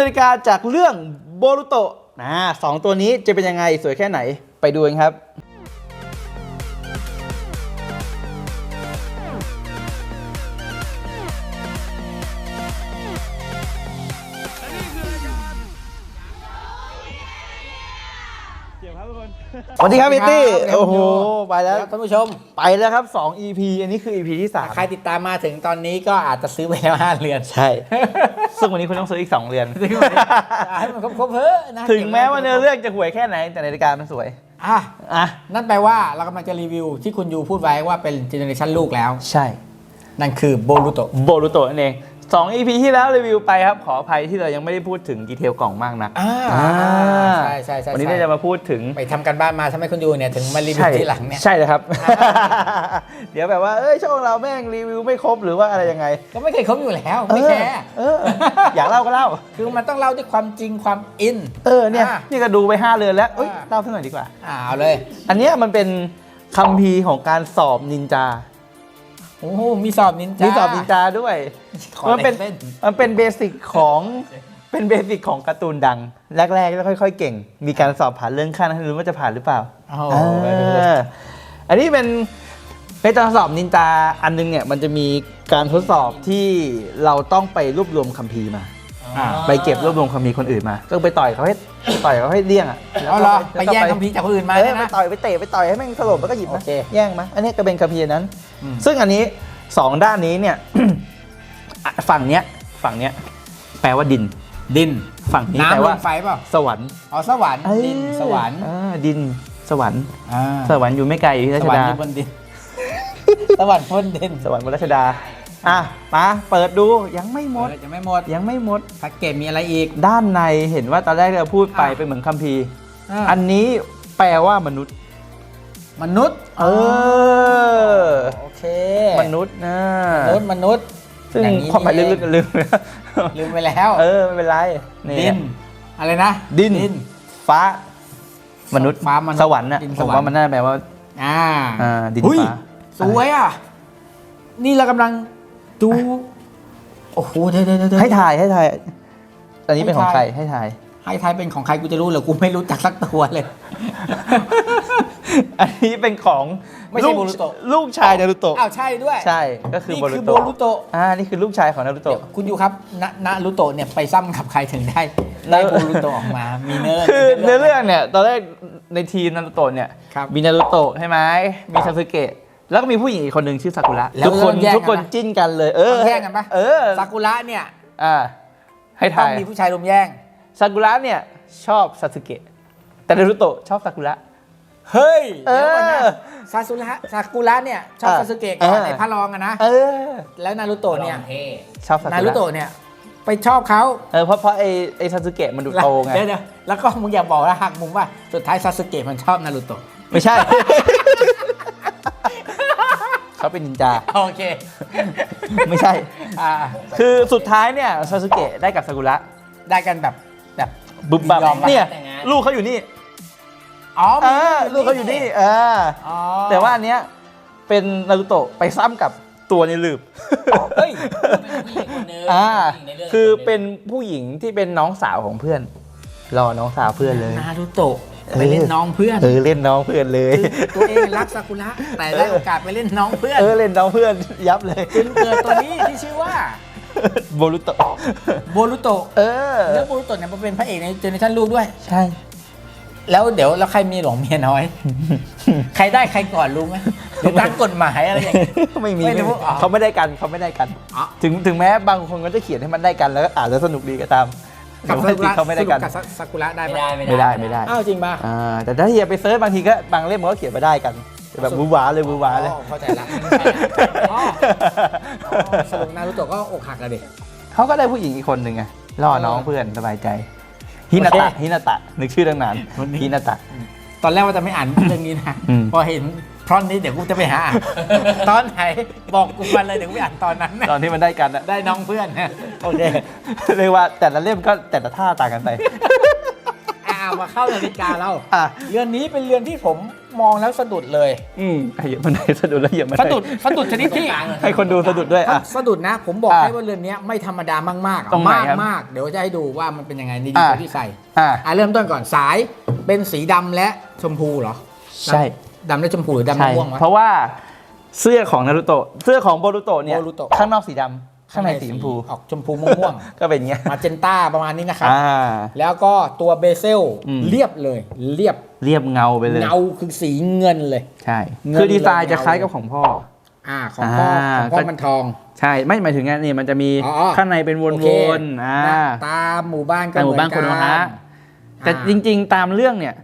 นาฬิกาจากเรื่องโบรุโตะนะสองตัวนี้จะเป็นยังไงสวยแค่ไหนไปดูกันครับ สวัสดีครับพี่ตี้ครับโอ้โหไปแล้วท่านผู้ชม ไปแล้วครับ 2 EP อันนี้คือ EP ที่3ใครติดตามมาถึงตอนนี้ก็อาจจะซื้อไปแล้วห้าเรือนใช่ ซึ่งวันนี้คุณต้องซื้ออีก 2เรือนซื้อไปให้มันครบๆเพ้อะนะถึงแม้ว่าเนื้อเรื่องจะห่วยแค่ไหนแต่นาฬิกามันสวยอะอะนั่นแปลว่าเรากำลังจะรีวิวที่คุณยูพูดไว้ว่าเป็นเจเนอเรชันลูกแล้ว ใช่ นั่นคือโบรูโตะโบรุโตะนั่นเอง 2 EP ที่แล้วรีวิวไปครับ ขออภัยที่เรายังไม่ได้พูดถึงดีเทลกล่องมากนักอ่าอ่าใช่ใช่ใช่วันนี้เราจะมาพูดถึงไปทำกันบ้านมาทำให้คุณยูเนี่ยถึงมารีวิวที่หลังเนี่ย ใช่เลยครับ เดี๋ยวแบบว่า เอ้ยช่องเราแม่งรีวิวไม่ครบหรือว่าอะไรยังไง ก็ไม่เคยคบอยู่แล้ว ไม่แคร์เออเอออยากเล่าก็เล่า คือมันต้องเล่าด้วยความจริงความอิน เออเนี่ยอะนี่ก็ดูไปห้าเรือนแล้วเอ้ยอะเล่าสักหน่อยดีกว่าอ่าเอาเลย อันเนี้ยมันเป็นคัมภีร์ของการสอบนินจา โอ้โหมีสอบนินจามีสอบนินจาด้วยขอมันเป็นลายส้มันเป็นเบสิกของเป็นเบสิกของการ์ตูนดัง แรกๆแล้วค่อย ๆ เก่ง มีการสอบผ่านเรื่องขั้นให้รู้ว่าจะผ่านหรือเปล่าโอ้โหอ่าอันนี้เป็นเป็นตอนสอบนินจาอันนึงเนี่ยมันจะมีการทดสอบที่เราต้องไปรวบรวมคัมภีร์มา อ่าไปเก็บรวบรวมคัมภีร์คนอื่นมาก็ไปต่อยเขาให้ ต่อยเขาให้เลี่ยงอะเอาเหรอไปล้วก็แย่งคำพีร์จากคนอื่นมาเออเนี่ยไปนะ ต่อยไปเตะไปต่อยให้แม่งสลบแล้วก็หยิบโอมาเค แย่งมาอันนี้ก็เป็นคัมภีร์นั้นอืม ซึ่งอันนี้สองด้านนี้เนี่ยอะฝั่งเนี้ยฝั่งเนี้ยแปลว่าดิน ดินฝั่งนี้แปลน้ำลว่ามไฟเปล่าสวรรค์อ๋อสวรรค์ดินสวรรค์อ่าดินสวรรค์ อ่าสวรรค์อยู่ไม่ไกลอยู่ที่สราชวรรค์ดาอยู่บนดิน สวรรค์บนดินสวรรค์บนราชดา อะมาเปิดดูยังไม่หมดเออจะไม่หมดยังไม่หมด แพ็กเกจมีอะไรอีก ด้านในเห็นว่าตอนแรกเราพูดไปอะ เป็นเหมือนคัมภีร์อ่าอันนี้แปลว่ามนุษย์ มนุษย์เออ โอเคมนุษย์นะมนุษย์มนุษย์ ซึ่งอย่างนี้ความหมายนี่ลึกเองๆลืมไปแล้วลืมไปแล้วเออไม่เป็นไรนี่ดิน อะไรนะดินดิน ฟ้า มนุษย์ฟ้ามนุษย์สวรรค์น่ะดินผสมวรรค์ ว่ามันน่าแปลว่า อ่าอ่าดินหุ้ยฟ้าสวยอะ นี่เรากำลังดู โอ้โหเดี๋ยวเดี๋ยวเดี๋ยว ให้ถ่ายให้ถ่ายอันนี้เป็นของให้ใครถ่ายให้ถ่าย ให้ทายเป็นของใครกูจะรู้เหรอกูไม่รู้จักสักตัวเลย อันนี้เป็นของไม่ใช่ลูกโบรุโตะลูกชายนารุโตะอ้าวใช่ด้วยใช่ก็คือนี่โบรุคือโบโตะรุโตะอ่านี่คือลูกชายของนารุเดี๋ยวโตะ คุณอยู่ครับณณรุโตะเนี่ยไปซ้ำกับใครถึงได้ได้โบรุโตะออกมามีเนื้อคือเนื้อเรื่องเนี่ยตอนแรกในทีมนารุโตะเนี่ยครับ มีนารุโตะใช่ไหมมีซาสึเกะแล้วก็มีผู้หญิงอีกคนหนึ่งชื่อซากุระแล้วทุกคนต้องแย่งกันทุกคนปะจิ้นกันเลย เออต้องแย่งกันปะเออซากุระเนี่ยอ่าให้ต้อถ่างยมีผู้ชายรุมแย่ง ซากุระเนี่ยชอบซาสึเกะแต่นารุโตะชอบซากุระ เฮ้ยเออเดี๋ยวก่อนนะซาสุระซากุระเนี่ยชอบอะซาสึเกะก่อนเออไอ้พระรองอะนะ เออ แล้วนารุโตะเนี่ย ชอบซากุนารุระโตะเนี่ย ไปชอบเขาเออเพราะเพราะไอไอซาสึเกะมันดูโตไง เดี๋ยวเดี๋ยวแล้วก็มึงอย่าบอกว่าหักมุมว่าสุดท้ายซาสึเกะมันชอบนารุโตะไม่ใช่ เขาเป็นนินจา โอเคไม่ใช่ อ่าคือสุดท้ายเนี่ยซาสึเกะได้กับซากุระได้กันแบบแบบบึ้มบับยอมปะเนี่ยแต่งงานลูกเขาอยู่นี่ อ๋อเออลูกเขาอยู่นี่เอออ๋อแต่ว่าอันเนี้ยเป็นนารุโตะไปซ้ำกับตัวในลืบเฮ้ยอ่าคือเป็นผู้หญิงที่เป็นน้องสาวของเพื่อน รอน้องสาวเพื่อนเลยนารุโตะไปเล่นน้องเพื่อนเออเล่นน้องเพื่อนเลยตัวเองรักซากุระแต่ได้โอกาสไปเล่นน้องเพื่อนเออเล่นน้องเพื่อนยับเลยจนเกิดตัวนี้ที่ชื่อว่าโบรุโตะโบรุโตะเออแล้วโบรุโตะเนี่ยมันเป็นพระเอกในเจเนอเรชั่นลูกด้วย ใช่ แล้วเดี๋ยวแล้วใครมีหลวงเมียน้อย ใครได้ใครก่อนรู้ไหมหรือตามกฎหมายอะไรอย่างเงี้ย ไม่มีไม่ไม่รู้มีอ๋อเขาไม่ได้กันเขาไม่ได้กัน อ๋อ ถึงถึงแม้บางคนก็จะเขียนให้มันได้กันแล้วก็อ่านแล้วสนุกดีก็ตามกับแต่ว่าจริงๆเขาไม่ได้กันสรุปบซากุระได้ไม่ปะได้ไม่ได้ไม่ได้อ้าวจริงป่ะอ่าแต่ถ้าเฮียไปเซิร์ชบางทีก็บางเล่มมันก็เขียนมาได้กันแต่แบบบูหวาเลยบูหวาเลยอ๋อเข้าใจละอ๋ออ๋อสรุปนารุโตะก็อกหักอะเด็กเขาก็ได้ผู้หญิงอีกคนหนึ่งไงล่อน้องเพื่อนสบายใจ ฮินาตะโอเคฮินาตะนึกชื่อตั้งนานฮินาตะ ตอนแรกว่าจะไม่อ่านเรื่องนี้นะ อืม พอเห็นพรอนนี้เดี๋ยวกูจะไปหาอ่านตอนไหนบอกกูมาเลยเดี๋ยวกูไปอ่านตอนนั้นนะตอนที่มันได้กันอะ ได้น้องเพื่อนนะโอเคเรียกว่าแต่ละเล่มก็แต่ละท่าต่างกันไป อ่ามาเข้านาฬิกาเรา อะ เรือนนี้เป็นเรือนที่ผม มองแล้วสะดุดเลยอืมเหยียบบันไดสะดุดแล้วเหยียบบันไดสะดุดสะดุดชนิดที่ ให้คนดูสะดุดด้วยอะ สะดุดนะ ผมบอกอะให้ว่าเรือนนี้ไม่ธรรมดามากๆอะตรงไหนมากครับมากเดี๋ยวจะให้ดูว่ามันเป็นยังไงในดีอะเทลที่ใส่อ่า อะเริ่มต้นก่อนสายเป็นสีดำและชมพูเหรอใช่ ดำและชมพูหรือดำใช่และม่วงวะ เพราะว่าเสื้อของนารูโตะเสื้อของโบรูโตะเนี่ยโบรูโตะข้างนอกสีดำข้างในสีชมพู ออกชมพูม่วงก็เป็นอย่างเงี้ยๆมาเจนต้าประมาณนี้นะครับ อ่า แล้วก็ตัวเบเซลอืม เรียบเลย เรียบ เรียบเงาไปเลย เงาคือสีเงินเลย ใช่เงินคือดีไซน์เลยจะคล้ายเงากับของพ่อ อ่าของพ่ออ่าของพ่อก็มันทอง ใช่ ไม่หมายถึงไงนี่มันจะมีอ๋อข้างในเป็นวโอเคนๆอ่านะตามหมู่บ้านก็ตามหมู่บ้านเอกัโคโนฮะแต่อ่าจริง ๆ ตามเรื่องเนี่ย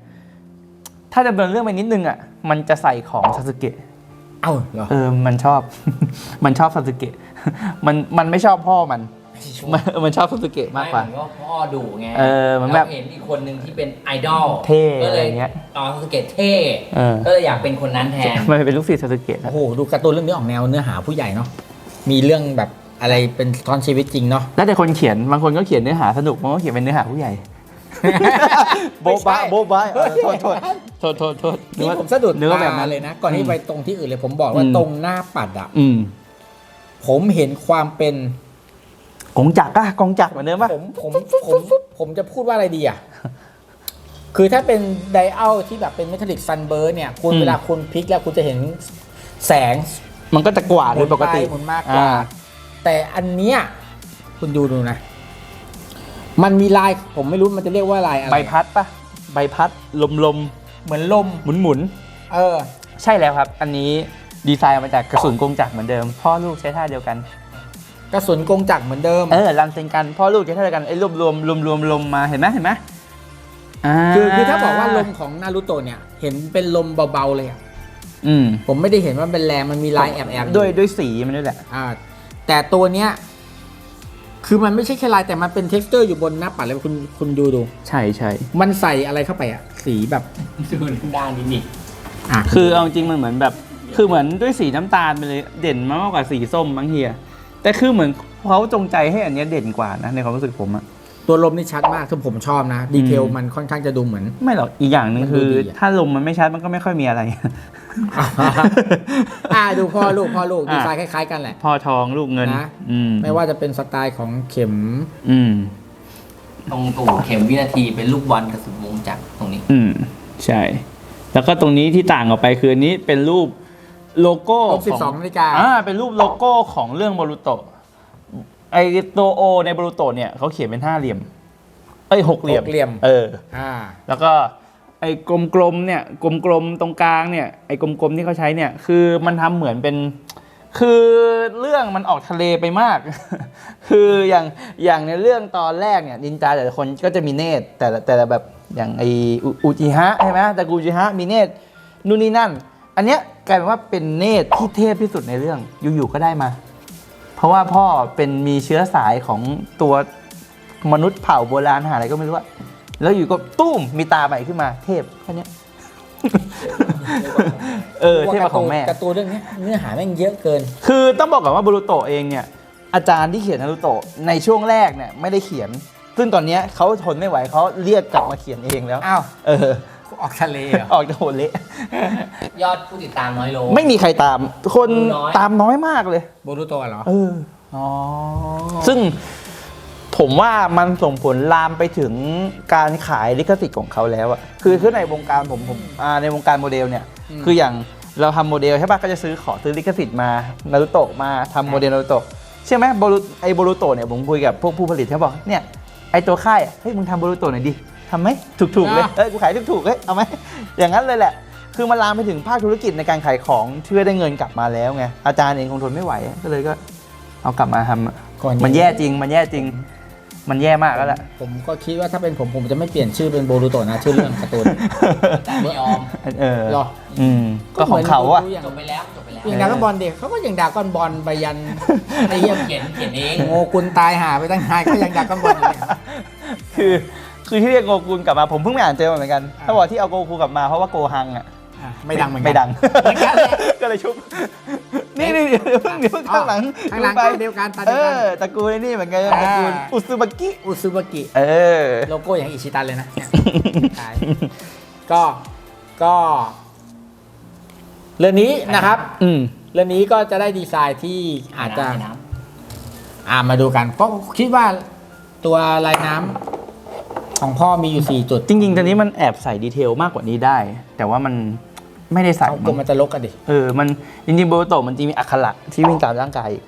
ถ้าจะเป็นเรื่องไปนิดนึงอะ มันจะใส่ของซาสึเกะเอ้าเหรอเออมันชอบ มันชอบซาสึเกะ มันมันไม่ชอบพ่อมัน มันมันชอบซาสึเกะมากกว่าไเหอนพ่อดุไงเออมันแบบล้วเห็นอีกคนหนึ่งที่เป็นไอดอลเท่ก็อะไรเลยเงี้ยตอนสเก็ตเท่เออ ก็เลยอยากเป็นคนนั้นแทน มันเป็นลูกศิษย์ซาสึเกะนะโอ้โหดูการ์ตูนเรื่องนี้ออกแนวเนื้อหาผู้ใหญ่เนาะมีเรื่องแบบอะไรเป็นตอนชีวิตจริงเนาะ แล้วแต่คนเขียนบางคนก็เขียนเนื้อหาสนุกบางคนก็เขียนเป็นเนื้อหาผู้ใหญ่ โบ๊ะบะโบ๊ะบะเออโทษโทษโทษโทษโทษนึกนี่ว่าผมสะดุดนึกว่าแบบตานั้น เลยนะ ก่อนที่ไปตรงที่อื่นเลยผมบอกว่าอืม ตรงหน้าปัดอะ อืม ผมเห็นความเป็นก งจักรอะกงจักรเหมือนเดิมปะผมผมผมผมจะพูดว่าอะไรดีอะ คือถ้าเป็นไดอัลที่แบบเป็นเมทัลลิกซันเบอร์เนี่ยคุณเวลาคุณพลิกแล้วคุณจะเห็นแสงมันก็จะกวาดโดยปกติหมุนมากกว่าอ่แต่อันเนี้ยคุณดูดูนะ มันมีลายผมไม่รู้มันจะเรียกว่าลายอะไรใบพัดปะใบพัดลมลมเหมือนลมหมุนหมุนเออๆใช่แล้วครับ อันนี้ดีไซน์มาจากกระสุนกงจักรเหมือนเดิม พ่อลูกใช้ท่าเดียวกัน กระสุนกงจักรเหมือนเดิม เออรันเซนกันพ่อลูกใช้ท่าเดียวกันไอ้รวบรวมรวมรวมลมมาเห็นไหมเห็นไหมอ่าคือคือถ้าบอกว่าลมของนารูโตะเนี่ย เห็นเป็นลมเบาๆเลยอะอืมผมไม่ได้เห็นว่าเป็นแรงมันมีลายแอบแอบๆอด้วยด้วยสีมันด้วยแหละอ่าแต่ตัวเนี้ยคือมันไม่ใช่แค่ลายแต่มันเป็นเท็กซ์เจอร์อยู่บนหน้าปัดเลยคุณคุณดูดู ใช่ใช่มันใส่อะไรเข้าไปอะสีแบบดูด้านนี้นี่อะคือเอาจริงมันเหมือนแบบ คือเหมือนด้วยสีน้ำตาลไปเลย เด่นมากกว่าสีส้มบางเฮีย แต่คือเหมือนเขาจงใจให้อันเนี้ยเด่นกว่านะในความรู้สึกผมอะตัวลมนี่ชัดมากถ้าผมชอบนะ ดีเทลอืมมันค่อนข้างจะดูเหมือน ไม่หรอกอีกอย่างหนึ่งมันดูคือดีอะ ถ้าลมมันไม่ชัดมันก็ไม่ค่อยมีอะไร อ่าดูพ่อลูกพ่อลูกอะดีไซน์คล้ายๆกันแหละ พ่อทองลูกเงิน นะ อืมไม่ว่าจะเป็นสไตล์ของเข็ม อืม ตรงตู่เข็มวินาทีเป็นลูกบอลกระสุนวงจักรตรงนี้ อืม ใช่ แล้วก็ตรงนี้ที่ต่างออกไปคืออันนี้เป็นรูป โลโก้ครบของ12นาฬิกา อ่าเป็นรูปโลโก้ของเรื่องบรูโตะไอตัวโอในบรูโตะเนี่ยเขาเขียนเป็นห้าเหลี่ยม เอ้ยหกเหลี่ยมหกเหลี่ยม เออ อ่า แล้วก็ไอ้กลมๆเนี่ยกลมๆตรงกลางเนี่ยไอ้กลมๆที่เขาใช้เนี่ยคือมันทำเหมือนเป็น คือเรื่องมันออกทะเลไปมาก คืออย่างอย่างในเรื่องตอนแรกเนี่ยนินจาแต่ละคนก็จะมีเนตรแต่ละแต่ละแบบอย่างไออุอุจิฮะใช่ไหมแต่กูจิฮะมีเนตรนู่นนี่นั่น อันเนี้ยกลายเป็นว่าเป็นเนตรที่เทพที่สุดในเรื่องอยู่ๆก็ได้มา เพราะว่าพ่อเป็นมีเชื้อสายของตัวมนุษย์เผ่าโบราณหาอะไรก็ไม่รู้อะแล้วอยู่ก็ตุ้มมีตาใหม่ขึ้นมา เทพแค่เนี้ย เออ เทพมาของแม่ การ์ตูนเรื่องนี้เนื้อหาแม่งเยอะเกิน คือต้องบอกก่อนว่าบรูโตะเองเนี่ย อาจารย์ที่เขียนนารูโตะในช่วงแรกเนี่ยไม่ได้เขียน ซึ่งตอนเนี้ยเขาทนไม่ไหวเขาเรียกกลับมาเขียนเองแล้ว อ้าว เออ ออกทะเลเหรอ ออกจากโหดเละยอดผู้ติดตามน้อยลง ไม่มีใครตาม คนดูน้อย ตามน้อยมากเลยโบรูโตะเหรอ เออ อ๋อ ซึ่งผมว่ามันส่งผลลามไปถึงการขายลิขสิทธิ์ของเขาแล้วอะคือคือในวงการผมผมอ่าในวงการโมเดลเนี่ย อืม คืออย่างเราทำโมเดลใช่ปะก็จะซื้อขอซื้อลิขสิทธิ์มานารุโตะมาทำโมเดลนารุโตะใช่ไหมโบรูไอโบรูโตะเนี่ยผมคุยกับพวกผู้ผลิตเขาบอกเนี่ยไอตัวค่ายอะเฮ้ยมึงทำโบรูโตะหน่อยดิ ทำไหมถูกๆเลยเอ้ยกูขายถูกๆเฮ้ยเอาไหมอย่างนั้นเลยแหละ คือมันลามไปถึงภาคธุรกิจในการขายของเพื่อได้เงินกลับมาแล้วไงอาจารย์เองคงทนไม่ไหวก็เลยก็เอากลับมาทำอะก่อนมันแย่จริง มันแย่จริง มันแย่มากแล้วแหละผมก็คิดว่าถ้าเป็นผมผมจะไม่เปลี่ยนชื่อเป็นโบรูโตะนะชื่อเรื่องการ์ตูนแต่ไม่ยอม เออหรอ อืมก็ของเขาอะหมืนดูย่างจบไปแล้วจบไปแล้วอย่างดรากอนบอลเด็กเขาก็ยังดรากอนบอลไปยันไอ้เหี้ยเขียนเขียนเอง โงกุลตายหาไปตั้งนานก็ยังดรากอนบอลอยู่เนี่ย คือ คือที่เรียกโกกุนกลับมาผมเพิ่งไปอ่านเจอมาเหมือนกันอ่าถ้าบอกที่เอาโกคูกลับมาเพราะว่าโกฮังอะอะไม่ดังเหมือนกันไม่ดังเหมือนกันเลยก็เลยชุบนี่นี่เดี๋ยวเพิ่งเดี๋ยวเพิ่งข้างหลังข้างหลังดูไปก็เดียวกันตาเอเดียวกันอตระกูลไอ้นี่เหมือนกันอ่าตระกูลอุซุบากิอุซุบากิเออโลโก้อย่างอิชิตันเลยนะเนี่ยตายก็ก็เรือนนี้นะครับ อืมเรือนนี้ก็จะได้ดีไซน์ที่อาจจะให้น้อ่ามาดูกันเพราะคิดว่าตัวลายน้ำ ของพ่อมีอยู่ 4 จุดจริงๆตอนนี้มันแอบใส่ดีเทลมากกว่านี้ได้ แต่ว่ามันไม่ได้ใส่เขากลัวมันจะลกกันดิเออมันจริงๆโบโตะมันจะมีอักขระที่วิ่งตามร่างกายอีก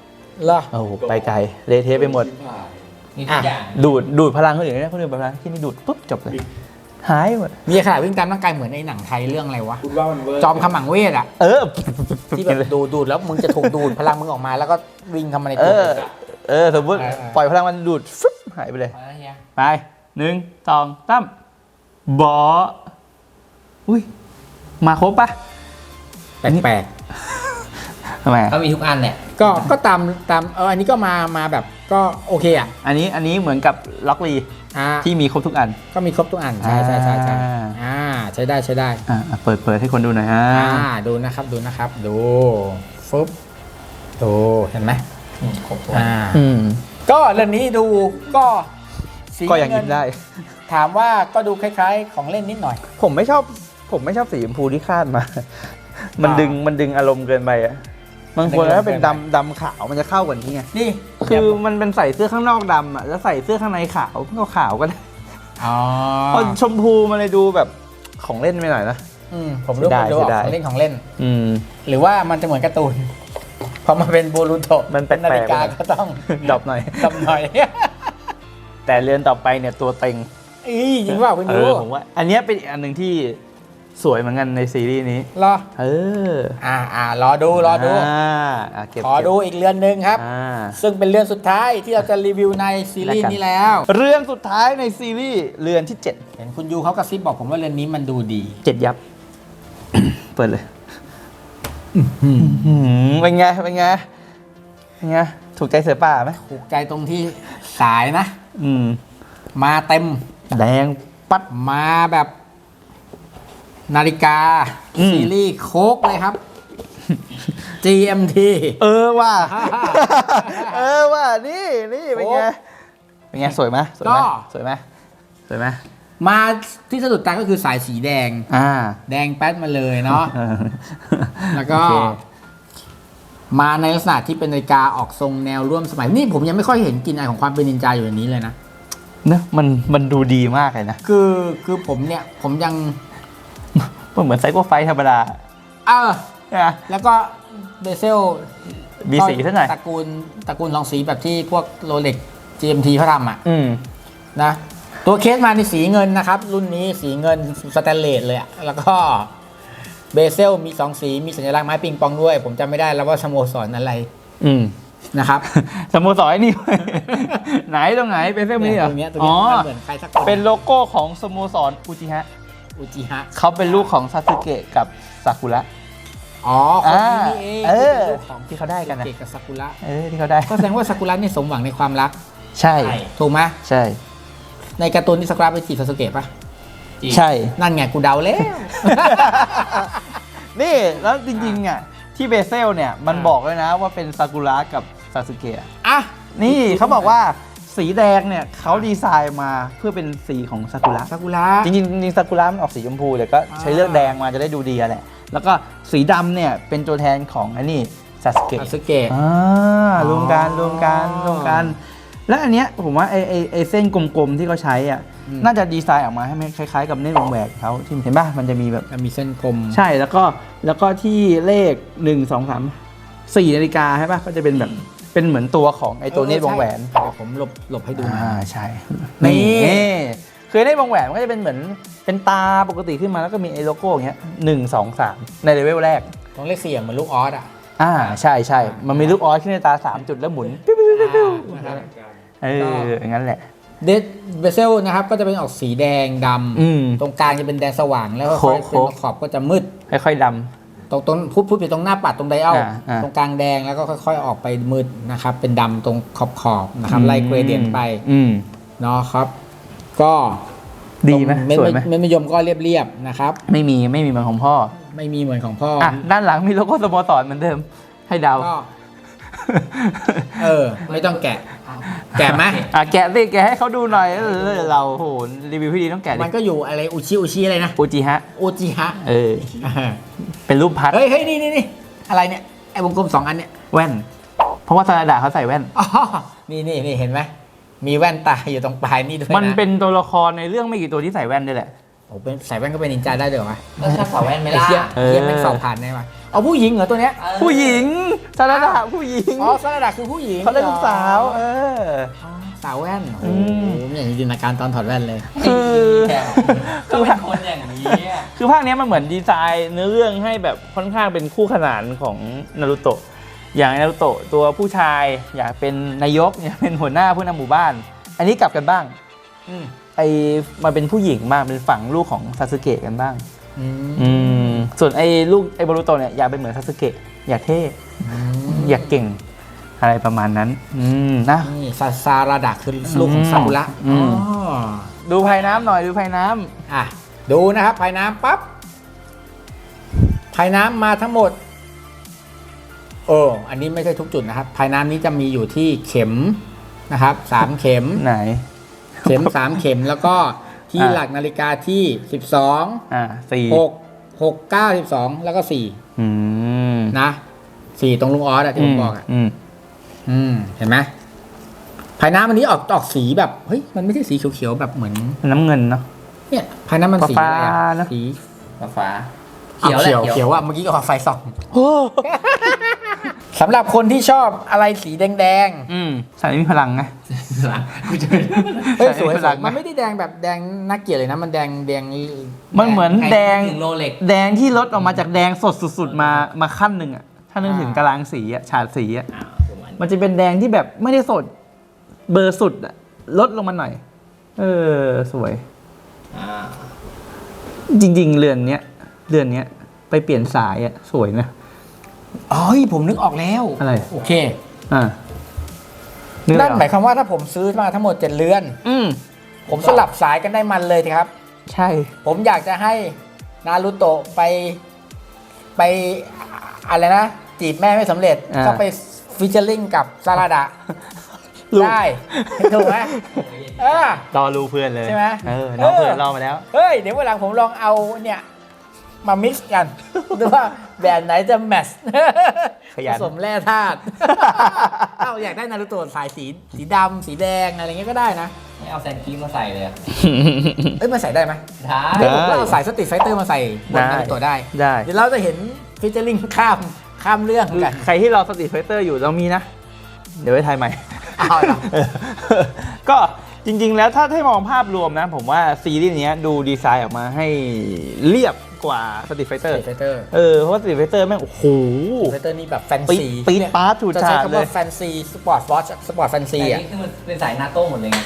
เหรอโอ้โหไปไกลเละเทะไปหมดำนี่ทุกอย่างดูดดูดพลังคนอื่นได้คนอื่นพลังที่นี่ดูดปุ๊บจบเลยหายหมดมีขนาดวิ่งตามร่างกายเหมือนในหนังไทยเรื่องอะไรวะ คุณว่ามันเวอร์จอมขมังเวทอะเออที่แบบดูดดูดแล้วมึงจะถูกดูดพลังมึงออกมาแล้วก็วิ่งเข้ามาในเอตัวอ เออสมมติเออเออปล่อยพลังมันดูดฟึ๊บหายไปเลยพอแล้วเฮีย ไป หนึ่งสองสามบออุ้ย มาครบปะแปลกทำไมอะก็มีทุกอันแหละ ๆก็ก็ตามตามเอออันนี้ก็มามาแบบก็โอเคอะอันนี้อันนี้เหมือนกับล็อกลีอ่าที่มีครบทุกอัน ก็มีครบทุกอันใช่ใช่ใช่ใช่อ่า อ่าใช้ได้ใช้ได้ อะอะเปิดเปิดให้คนดูหน่อยฮะอ่าดูนะครับดูนะครับดูฟึบดูเห็นไหมอืมครบถ้วนอ่า อืมก็เรื่องนี้ดูก็ สีก็ยังยิ้มได้ ถามว่าก็ดูคล้าย ๆ ของเล่นนิดหน่อย ผมไม่ชอบ ผมไม่ชอบสีชมพูที่คาดมา มันอ่าดึงมันดึงอารมณ์เกินไปอะบางคนดึงอารมณ์ถ้าเป็นเกินไปดำดำขาวมันจะเข้ากว่านี้ไงนี่คือมันเป็นใส่เสื้อข้างนอกดำอะแล้วใส่เสื้อข้างในขาวก็ขาวก็ได้อ๋อเพราะชมพูมันเลยดูแบบของเล่นไปหน่อยนะอืมผมรู้เสียดายผมรู้ออกเสียดายของเล่นของเล่น อืมหรือว่ามันจะเหมือนการ์ตูนพอมาเป็นบูรุโตะมันแปลกๆนาฬิกาไปหน่อยก็ต้องดรอปหน่อยดำหน่อย แต่เรือนต่อไปเนี่ยตัวเต็งอีจริงเปล่าคุณเอดูอผมว่า อันเนี้ยเป็นอีกอันหนึ่งที่สวยเหมือนกันในซีรีส์นี้ รอเอออ่าอ่ารอดูรอดูอ่าอะเก็บขอดูอีกเรือนหนึ่งครับ อ่า ซึ่งเป็นเรื่องสุดท้ายที่เราจะรีวิวในซีรีส์นี้แล้ว เรือนสุดท้ายในซีรีส์เรือนที่7เห็นคุณยูเขากระซิบบอกผมว่าเรือนนี้มันดูดี7ยับ เปิดเลยเป็นไงเป็นไงเป็นไงถูกใจเสือป่าไหมถูกใจตรงที่สายนะ อืม มาเต็ม แดงปัด มาแบบ นาฬิกา อืม ซีรีส์โคกเลยครับ GMT เออว่ะ เออว่ะนี่นี่เป็นไง เป็นไงสวยไหมสวยไหมก็ สวยไหมสวยไหมมาที่สะดุดตาก็คือสายสีแดง อ่าแดงแป๊ดมาเลยเนาะเออแล้วก็โอเค มาในลักษณะที่เป็นนาฬิกาออกทรงแนวร่วมสมัย นี่ผมยังไม่ค่อยเห็นกลินอายของความเป็นนินจาอยู่ในนี้เลยนะเนอะมันมันดูดีมากเลยนะคือคือผมเนี่ยผมยัง มันเหมือนไซโคไฟธรรมดาเออ นะแล้วก็เบเซลมีสีเท่าไหร่ตระกูลตระกูลรองสีแบบที่พวกโรเล็ก GMT เขาทำอะอืม นะ ตัวเคสมาในสีเงินนะครับ รุ่นนี้สีเงินสแตนเลสเลยอะแล้วก็ เบเซลมีสองสีมีสัญลักษณ์ไม้ปิงปองด้วย ผมจำไม่ได้แล้วว่าสโมสรอะไรอืมนะครับ สโมสรไอ้นี่ ไหนตรงไหนเป็นเส้นนี้เหรอตรงเนี้ยตรงอ๋เนี้อยมันเหมือนใครสักคนเป็นโลโก้ของสโมสรอุจิฮะอุจิฮะเขาเป็นลูกของซาสึเกะกับซากุระอ๋อคนนี้นี่เองเออที่เป็นลูกของที่เขาได้กันนะเกกับซากุระเออที่เขาได้ก็แสดงว่าซากุระนี่สมหวังในความรัก ใช่ใช่ถูกไหมใช่ ในการ์ตูนที่ซากุระไปจีบซาสึเกะปะ จริงใช่ นั่นไงกูเดาแล้ว นี่แล้วจริงๆอะที่เบเซลเนี่ยมันอ่า บอกเลยนะว่าเป็นซากุระกับซาสึเกะอะ นี่เขาบอกว่าสีแดงเนี่ยเขาดีไซน์มาเพื่อเป็นสีของซากุระ ซากุระ จริงๆจริงๆซากุระมันออกสีชมพูแต่ก็ใช้เลือกแดงมาจะได้ดูดีอะแหละ แล้วก็สีดำเนี่ยเป็นตัวแทนของไอ้นี่ซาสเกะซาสึเกะ อ่ารวมกันรวมกันรวมกัน แล้วอันเนี้ยผมว่าไอไอไอเส้นกลมๆที่เขาใช้อะอืม น่าจะดีไซน์ออกมาให้มันคล้ายๆ กับเน่นวงแหวกเขาที่เห็นป่ะมันจะมีแบบจะมีเส้นกลมใช่แล้วก็แล้วก็ที่เลขหนึ่งสองสามสี่นาฬิกาใช่ป่ะก็จะเป็นแบบเป็นเหมือนตัวของไอตัวเน่นวงแหวน เดี๋ยวผมหลบหลบให้ดูนะอ่าใช่ นี่นี่คือในวงแหวนมันก็จะเป็นเหมือนเป็นตาปกติขึ้นมาแล้วก็มีไอ้โลโก้อย่างเงี้ยหนึ่งสองสามในเลเวลแรกตรงเลขเสี่ยงเหมือนลูกออสอะอ่าใช่ใช่มันมีลูกออสขึ้นในตาสามจุดแล้วหมุนปิ๊บปิ๊บปิ๊บปิ๊บนะครับเอออย่างนั้นแหละ เดด เบเซลนะครับก็จะเป็นออกสีแดงดอืมำตรงกลางจะเป็นแดงสว่างแล้วก็โค้ค่อยกเป็นโค้กขอบก็จะมืด ค่อยๆด ตรงตรงพูดพูดไปตรงหน้าปัดตรงไดอัลอ่าอ่าตรงกลางแดงแล้วก็ค่อย ๆ ออกไปมืดนะครับเป็นดำตรงขอบขอบๆำนะครับไล่เกรเดียนไปอืม เนาะครับ ก็ดีไหมตรงเม็ดสวยไหม เม็ดมะยมก็เรียบๆนะครับ ไม่มีไม่มีเหมือนของพ่อไม่มีเหมือนของพ่อออะด้านหลังมีโลโก้สโมสรเหมือนเดิม ให้เดา ก็เออ ไม่ต้องแกะ แกะไหมอะแกะสิแกะให้เขาดูหน่อยเออเราโหรีวิวพี่ดีต้องแกะดิมันก็อยู่อะไรอุชิอุชิอะไรนะอูจิฮะ อุจิฮะเออ เป็นรูปพัดเฮ้ยเฮ้ยนี่นี่นี่อะไรเนี่ยไอ้วงกลมสองอันเนี่ยแว่น เพราะว่าซาลาดาเขาใส่แว่น อ๋อนี่นี่นี่เห็นไหมมีแว่นตาอยู่ตรงปลายนี่ด้วยะมันเป็นตัวละครในเรื่องไม่กี่ตัวที่ใส่แว่นด้วยแหละ โอ้เป็นใส่แว่นก็เป็นนินจาได้เลยเหรอวะแล้วชอบสาวแว่นไหมไอ้ล่ะเหี้ยเออเหี้ยเป็นสอบผ่านได้ปะ เอาผู้หญิงเหรอตัวเนี้ยเออผู้หญิงซาลาดาผู้หญิงอ๋อสระดาคือผู้หญิงเขาเล่นลูกสาว เอออ๋อสาวแว่นอืโอ้มโหไม่อย่างจินตนาการตอนถอดแว่นเลย คือก็เป็นคนอย่างนี้อะคือภาคเนี้ยมันเหมือนดีไซน์เนื้อเรื่องให้แบบค่อนข้างเป็นคู่ขนานของนารูโตะอย่างนารูโตะตัวผู้ชายอยากเป็นนายกอยากเป็นหัวหน้าผู้นำหมู่บ้าน อันนี้กลับกันบ้างอืมไอมาเป็นผู้หญิงบ้างเป็นฝั่งลูกของซาสึเกะกันบ้าง อืมอืม ส่วนไอ้ลูกไอ้บรูโตะเนี่ยอยากเป็นเหมือนซาสึเกะอยากเท่อยากเก่ง อะไรประมาณนั้น อืมนะนี่ซาซาราดาคือลูกของซากุระอือ๋อมดูภายน้ำหน่อยดูภายน้ำอะดูนะครับภายน้ำปั๊บภายน้ำมาทั้งหมดโอ้อันนี้ไม่ใช่ทุกจุดนะครับ ภายน้ำนี้จะมีอยู่ที่เข็มนะครับสามเข็ม ไหน เข็มสามเข็มแล้วก็ที่อะหลักนาฬิกาที่สิบสองอ่าสี่หก หกเก้าสิบสองแล้วก็สี่อืมนะสี่ตรงลุงออสอะที่ผมบอกอะอืมอืมเห็นไหมภายน้ำอันนี้ออกออกสีแบบเฮ้ยมันไม่ใช่สีเขียวๆแบบเหมือน น้ำเงินเนาะเนี่ยภายน้ำมันสีอะไรฟ้าอะๆนะ สีฟ้าฟ้า เขียวแหละเขียวเขียวอะเมื่อกี้ก็ไฟส่องโอ้ สำหรับคนที่ชอบอะไรสีแดงอืมสายมีพลังไง กูจะๆเฮ้ยใส่สวยพลังๆมันไม่ได้แดงแบบแดงน่าเกลียดเลยนะ มันแดงแดง มันเหมือนแดง ถึงโรเล็กแดงที่ลดออกมาจากแดงสดสุดๆมามาขั้นหนึ่งอะถ้านึกถึงกะลางสีอะฉาดสีอะมันจะเป็นแดงที่แบบไม่ได้สด เบอร์สุดอะลดลงมาหน่อย เออ สวย อ่าจริง ๆ เรือนเนี้ยเรือนเนี้ย ไปเปลี่ยนสายอะสวยนะ อ๋อผมนึกออกแล้ว อะไร โอเค อ่านึกนั่นออกหมายความว่าถ้าผมซื้อมาทั้งหมดเจ็ดเรือน อืมผมสลับสายกันได้มันเลยทีครับ ใช่ ผมอยากจะให้นารูโตะไปไปอะไรนะ จีบแม่ไม่สำเร็จ อ่า ก็ไปฟิชเชอร์ลิงกับซาราดะลูกได้ถูกไหมเออ รอรู้เพื่อนเลยใช่ไหมเออน้องเออเพื่อนรอมาแล้ว เฮ้ย เดี๋ยววันหลังผมลองเอาเนี่ย มามิกซ์กันดูว่าแบบไหนจะแมทช์ขยันผสมแร่ธาตุ เอ้าอยากได้นารูโตะสายสีสีดำสีแดงอะไรเงี้ยก็ได้นะไม่เอาแซนกี้มาใส่เลยอะเอ้ยมันใส่ได้ไหมได้เดี๋ยวผมก็เอาสายสติไฟเตอร์มาใส่บนได้ นารูโตะได้ ได้เดี๋ยวเราจะเห็นฟิชเชอร์ลิงข้ามข้ามเรื่องกันใครที่รอสตรีทไฟเตอร์อยู่เรามีนะ เดี๋ยวไปไทยใหม่ เอาเหรอเออก็จริงๆ แล้วถ้าให้มองภาพรวมนะ ผมว่าซีรีส์เนี้ยดูดีไซน์ออกมาให้เรียบ กว่าสตรีทไฟเตอร์ไฟเตอร์เออเพราะว่าสตรีทไฟเตอร์แม่งโอ้โหไฟเตอร์นี่แบบแฟนปี๊ดซีปี๊ดป๊าดฉูดจะฉาใช้ดคำเลว่าย แฟนซีสปอร์ตวอชสปอร์ตแฟนซีแต่อะนี่คือมันเป็นสายนาโต้หมดเลยไง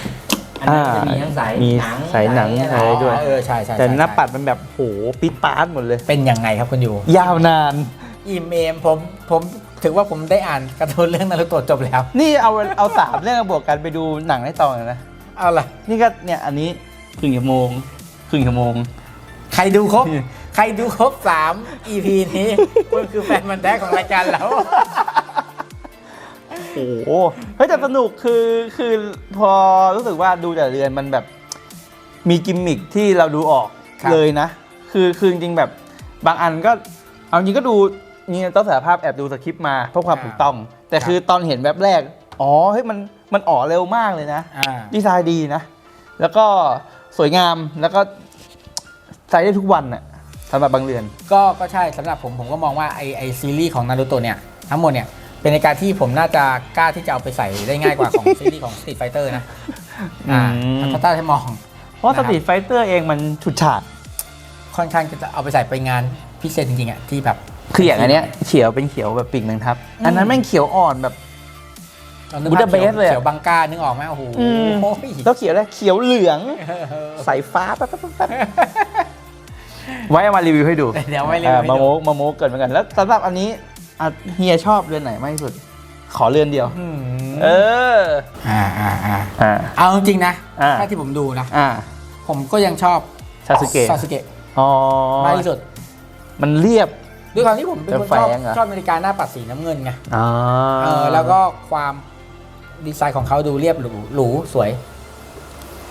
อันนั้นจะมีทั้งสายมีหนังสายหนังอะสายอะไรด้วยเออใช่ใช่แต่ใช่หน้าปัดมันแบบโหปิดปาร์ตหมดเลย เป็นยังไงครับคุณอยู่ยาวนาน อิมเอมผมผมถือว่าผมได้อ่านการ์ตูนเรื่องนารูโตะจบแล้ว นี่เอาเอาสามเรื่องมาบวกกันไปดูหนังได้ต่อเลยนะ เอาล่ะ นี่ก็เนี่ยอันนี้ครึ่งชั่วโมงครึ่งชั่วโมง ใครดูครบ ใครดูครบสาม EP นี้คุณคือแฟนมันธุ์แท้ของรายการเรา โอ้โหเฮ้ยแต่สนุกคือคือพอรู้สึกว่าดูแต่เรือนมันแบบมีกิมมิคที่เราดูออกครับ เลยนะ คือคือจริงๆแบบบางอันก็เอาจริงก็ดูนี่ต้องสารภาพแอบดูสคริปต์มาเพื่อความถูกต้อง แต่คือตอนเห็นแบบแรก อ๋อเฮ้ยมันมันอ๋อเร็วมากเลยนะ อ่า ดีไซน์ดีนะ แล้วก็สวยงามแล้วก็ใช้ได้ทุกวันน่ะ สำหรับบางเรือน ก็ก็ใช่สำหรับผมผมก็มองว่าไอไอซีรีส์ของนารูโตะเนี่ยทั้งหมดเนี่ยเป็นในการที่ผมน่าจะกล้าที่จะเอาไปใส่ได้ง่ายกว่าของ ซีรีส์ของ Street Fighter นะอ่าอืม ถ้าถ้าให้มองเพราะนะคสรับตรีทไฟเตอร์เองมันฉุดฉาด ค่อนข้างจะเอาไปใส่ไปงานพิเศษจริงๆอะที่แบบ คืออย่างอันเนี้ยเขียวเป็นเขียวแบบปีกแมงทับอันนั้นแม่งเขียวอ่อนแบบเรานึกบูภาดาพเบสเลยอะเขียวบังกานึกออกไหมโอ้โหอืม โอ้ยแล้วเขียวอะไรเขียวเหลือง สายฟ้าแป๊บแป๊บแป๊บแป๊บ ไว้เอามารีวิวให้ดูเดี๋ยวไม่เร็วอ่าไม่มาดูโมกมาโมกเกิดมากัน แล้วสำหรับอันนี้อะเฮียชอบเรือนไหนมากที่สุด ขอเรือนเดียว อืมเอออ่าอ่าอ่าอ่า เอาจริงๆนะอ่า ถ้าที่ผมดูนะ อ่าผมก็ยังชอบซาสึเกะซาสึเกะอ๋อมากที่สุดมันเรียบ ด้วยความที่ผมเป็นคนชอบแต่แฝงเหรอ ชอบนาฬิกาหน้าปัดสีน้ำเงินไงอ๋อเออแล้วก็ความดีไซน์ของเขาดูเรียบหรูหรูสวย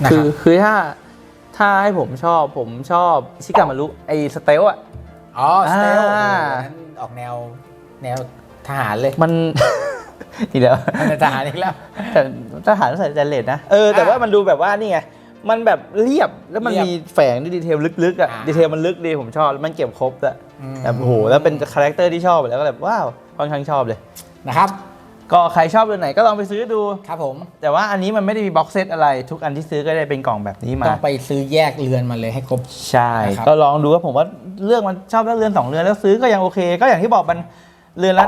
นะคืคอรับคือถ้า ถ้าให้ผมชอบผมชอบชิกามารุไอสเตลอะ อ๋อสเตลอ่า ออกแนวแนวทหารเลยมัน ทีเดียวมันเป็นทหารอีกแล้ว แต่ทหารใส่แจนเลตนะเออแต่ว่ามันดูแบบว่านี่ไงมันแบบเรียบแล้วมันเรียบมีแฝงด้วยดีเทลลึกๆอะอ่าดีเทลมันลึกดีผมชอบแล้วมันเก็บครบอะอืม แบบโอ้โหแล้วเป็นคาแรคเตอร์ที่ชอบแล้วก็แบบว้าวค่อนข้างชอบเลย นะครับ ก็ใครชอบเรือนไหนก็ลองไปซื้อดู ครับผม แต่ว่าอันนี้มันไม่ได้มีบ็อกเซตอะไร ทุกอันที่ซื้อก็ได้เป็นกล่องแบบนี้มาต้องไปซื้อแยกเรือนมาเลยให้ครบ ใช่นะครับก็ลองดูว่าผมว่าเรื่องมันชอบแล้วเรือนสองเรือนแล้วซื้อก็ยังโอเค ก็อย่างที่บอกมันเรือนละ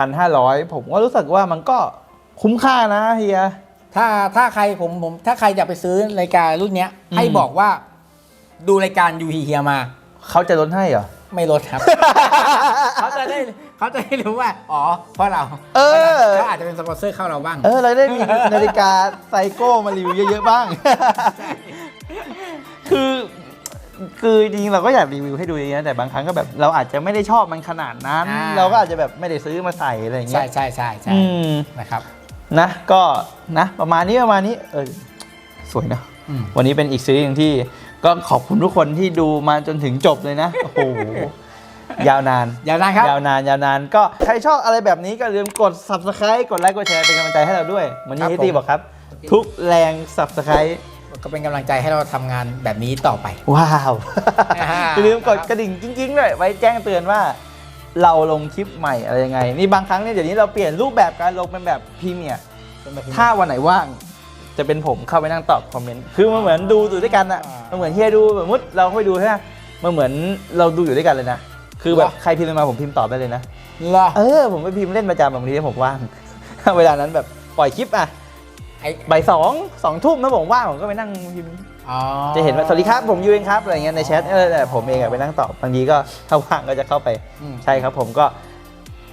17,500 ผมก็รู้สึกว่ามันก็คุ้มค่านะเฮียถ้าถ้าใครผมผมถ้าใครจะไปซื้อรายการรุ่นเนี้ยอืมให้บอกว่าดูรายการยูฮีเฮียมา เขาจะลดให้เหรอ ไม่ลดครับ เขาจะได้เขาจะได้รู้ว่า อ๋อ เพราะเราเออ เขาอาจจะเป็นสปอนเซอร์เข้าเราบ้าง เออเราได้มีนาฬิกาไซโก้มารีวิวเยอะๆบ้าง คือคือจริงๆเราก็อยากรีวิวให้ดูเยอะๆแต่บางครั้งก็แบบเราอาจจะไม่ได้ชอบมันขนาดนั้น อ่า เราก็อาจจะแบบไม่ได้ซื้อมาใส่อะไรอย่างเงี้ใช่ยใช่ใช่ใช่อืมนะครับ นะก็นะประมาณนี้ประมาณนี้เออสวยเนอะอืม วันนี้เป็นอีกซีรีส์หนึ่งที่ ก็ขอบคุณทุกคนที่ดูมาจนถึงจบเลยนะ โอ้โห ยาวนาน ยาวนานครับ ยาวนานยาวนานก็ใครชอบอะไรแบบนี้ก็อย่าลืมกด subscribe กดไลค์กดแชร์เป็นกำลังใจให้เราด้วยเหมือนครับที่ฮิตตี้ผม บอกครับ ทุกแรง subscribe ก็เป็นกำลังใจให้เราทำงานแบบนี้ต่อไป ว้าวอ่า อย่าลืมกดกระดิ่งกิ้งๆด้วยไว้แจ้งเตือนว่า เราลงคลิปใหม่อะไรยังไง นี่บางครั้งเนี่ยเดี๋ยวนี้เราเปลี่ยนรูปแบบการลงเป็นแบบพรีเมียร์ถ้าวันไหนว่าง จะเป็นผมเข้าไปนั่งตอบคอมเมนต์คือมันเหมือนดูอยู่ด้วยกันอะอ่ามัมันเหมือนเฮียดูสมมติเราเข้าไปดูใช่ไหมมันเหมือนเราดูอยู่ด้วยกันเลยนะคือแบบเหรอใครพิมพ์มาผมพิมพ์ตอบได้เลยนะเหรอเออผมไปพิมพ์เล่นประจำบางทีผมว่างเวลานั้นแบบปล่อยคลิปอะไอ้บ่ายสองสองทุ่มถ้าผมว่างผมก็ไปนั่งพิมพ์อ๋อจะเห็นว่าสวัสดีครับผมยูเองครับอะไรเงี้ยในแชทเออแต่ผมเองอะไปนั่งตอบบางทีก็ถ้าว่างก็จะเข้าไปอืมใช่ครับผมก็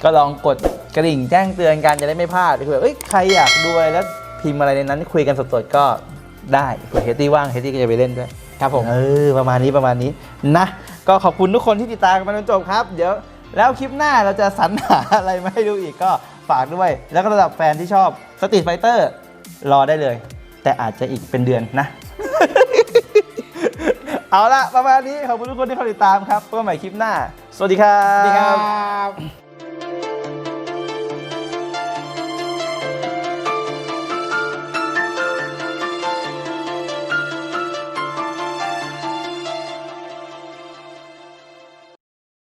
ก็ลองกดกระดิ่งแจ้งเตือนกันจะได้ไม่พลาดคือแบบเอ้ยใครอยากดูอะไรแล้ว พิมพ์อะไรในนั้นคุยกันสดๆก็ได้เผื่อเฮตตี้ว่างเฮตตี้ก็จะไปเล่นด้วยครับผมเออประมาณนี้ประมาณนี้นะ ก็ขอบคุณทุกคนที่ติดตามกันมาจนจบครับ เดี๋ยวแล้วคลิปหน้าเราจะสรรหาอะไรมาให้ดูอีกก็ฝากด้วย แล้วก็ระดับแฟนที่ชอบสตรีทไฟเตอร์รอได้เลย แต่อาจจะอีกเป็นเดือนนะ เอาละประมาณนี้ขอบคุณทุกคนที่เข้าติดตามครับพบกันใหม่คลิปหน้า สวัสดีครัสวัสดีคบรับ